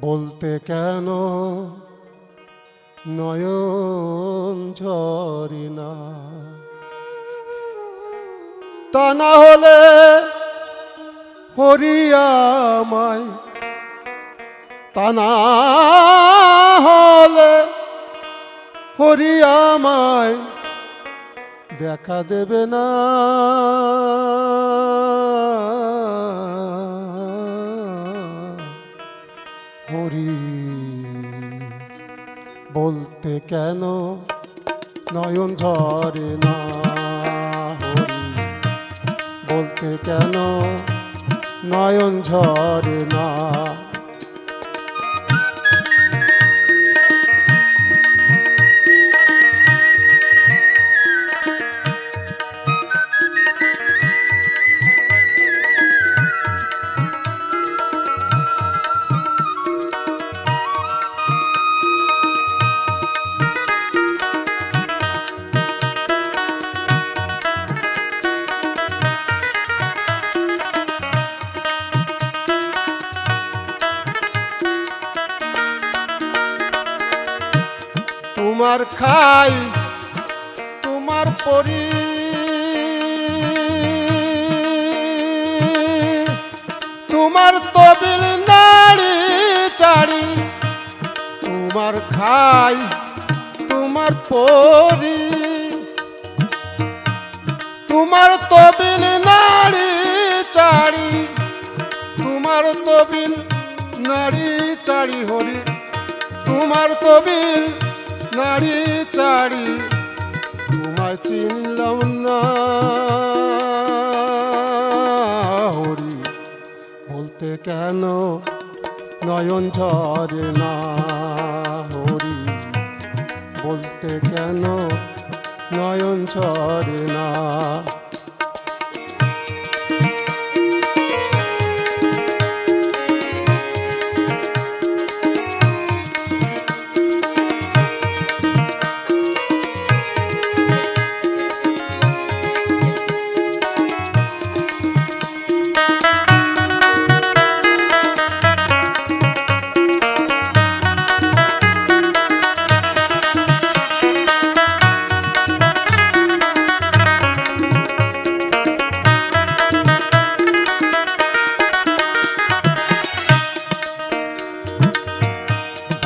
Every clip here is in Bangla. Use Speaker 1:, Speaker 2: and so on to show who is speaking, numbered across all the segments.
Speaker 1: বলতে কেন নয়ন ঝরে না? তা না হলে হরিয়ামায় তা না হলে হরিয়ামায় দেখা দেবে না। হরি বলতে কেন নয়ন ঝরে না হরি? বলতে কেন নয়ন ঝরে না তোমার খাই, তোমার পরি। তোমার তবিল নাড়ি চাড়ি, তোমার খাই, তোমার পরি। তোমার তবিল নাড়ি চাড়ি, তোমার তবিল নাড়ি চাড়ি হরি। তোমার তবিল নাড়ি চাড়ি তোমায় চিনলাম না। হরি, বলতে কেন নয়ন ঝরে না? হরি, বলতে কেন নয়ন ঝরে না?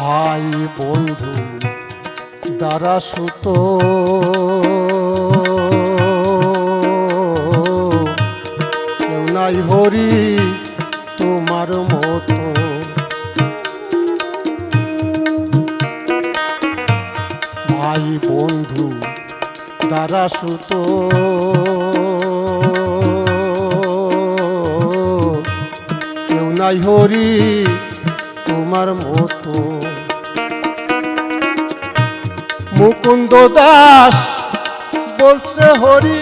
Speaker 1: ভাই বন্ধু, দ্বারা সুত। কেউ নাই হরি তোমার মতো। ভাই বন্ধু, দ্বারা সুত। কেউ নাই হরি তোমার মতো। মুকুন্দ দাস বলছে হরি।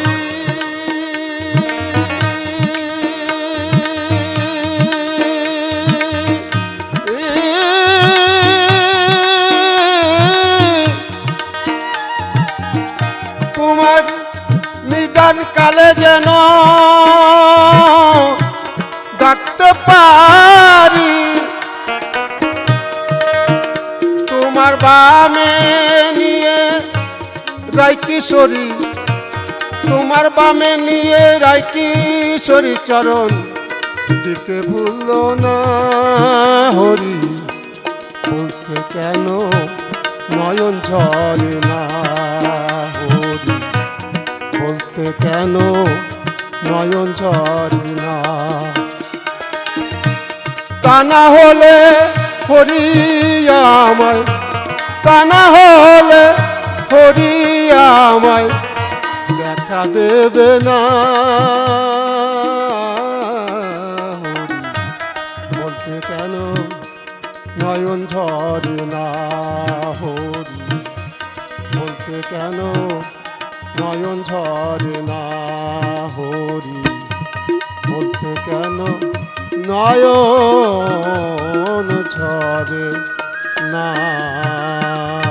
Speaker 1: তোমার নিদান কালে যেন ডাকতে পারি তোমার বামে নিয়ে রায় কিশোরী। তোমার বামে নিয়ে রায় কিশোরী চরণ। দিতে ভুলল না হরি, বলতে কেন নয়ন ঝরে না হরি? বলতে কেন নয়ন ঝরে না? তা না হলে হরিয়ামায় তা না হলে আমায় দেখা দেবে না। হরি বলতে কেন নয়ন ঝরে না হরি? বলতে কেন নয়ন ঝরে না হরি? বলতে কেন নয়ন না।